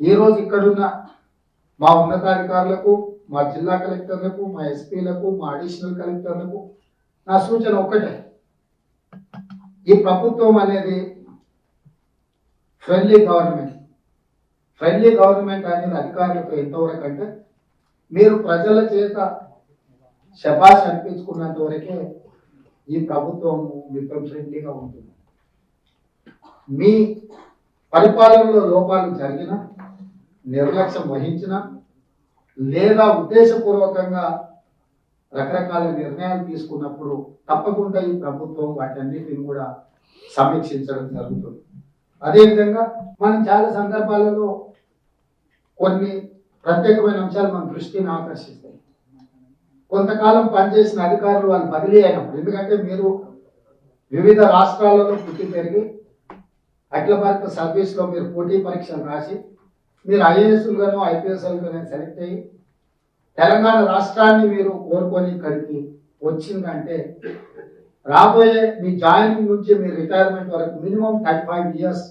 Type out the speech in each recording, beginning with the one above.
ఈరోజు ఇక్కడున్న మా ఉన్నతాధికారులకు మా జిల్లా కలెక్టర్లకు మా ఎస్పీలకు మా అడిషనల్ కలెక్టర్లకు నా సూచన ఒక్కటే. ఈ ప్రభుత్వం అనేది ఫ్రెండ్లీ గవర్నమెంట్. ఫ్రెండ్లీ గవర్నమెంట్ అనేది అధికారులకు ఎంతవరకు అంటే మీరు ప్రజల చేత శబాష్ అనిపించుకున్నంత వరకే ఈ ప్రభుత్వం మిత్రం ఫ్రెండ్లీగా ఉంటుంది. మీ పరిపాలనలో లోపాలు జరిగిన నిర్లక్ష్యం వహించిన లేదా ఉద్దేశపూర్వకంగా రకరకాల నిర్ణయాలు తీసుకున్నప్పుడు తప్పకుండా ఈ ప్రభుత్వం వాటన్నిటిని కూడా సమీక్షించడం జరుగుతుంది. అదేవిధంగా మనం చాలా సందర్భాలలో కొన్ని ప్రత్యేకమైన అంశాలు మన దృష్టిని ఆకర్షిస్తాయి. కొంతకాలం పనిచేసిన అధికారులు వాళ్ళు బదిలీ అయినప్పుడు ఎందుకంటే మీరు వివిధ రాష్ట్రాలలో పుట్టి పెరిగి అఖిల భారత సర్వీస్లో మీరు పోటీ పరీక్షలు రాసి మీరు ఐఏఎస్లుగాను ఐపీఎస్లుగాను సెలెక్ట్ అయ్యి తెలంగాణ రాష్ట్రాన్ని మీరు కోరుకొని ఇక్కడికి వచ్చిందంటే రాబోయే మీ జాయినింగ్ నుంచి మీ రిటైర్మెంట్ వరకు మినిమం థర్టీ ఫైవ్ ఇయర్స్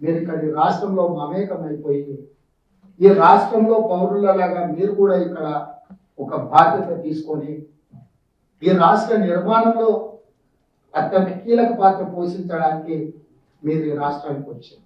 మీరు ఇక్కడ ఈ రాష్ట్రంలో మమేకమైపోయి ఈ రాష్ట్రంలో పౌరులలాగా మీరు కూడా ఇక్కడ ఒక బాధ్యత తీసుకొని ఈ రాష్ట్ర నిర్మాణంలో అత్యంత కీలక పాత్ర పోషించడానికి మీరు ఈ రాష్ట్రానికి వచ్చారు.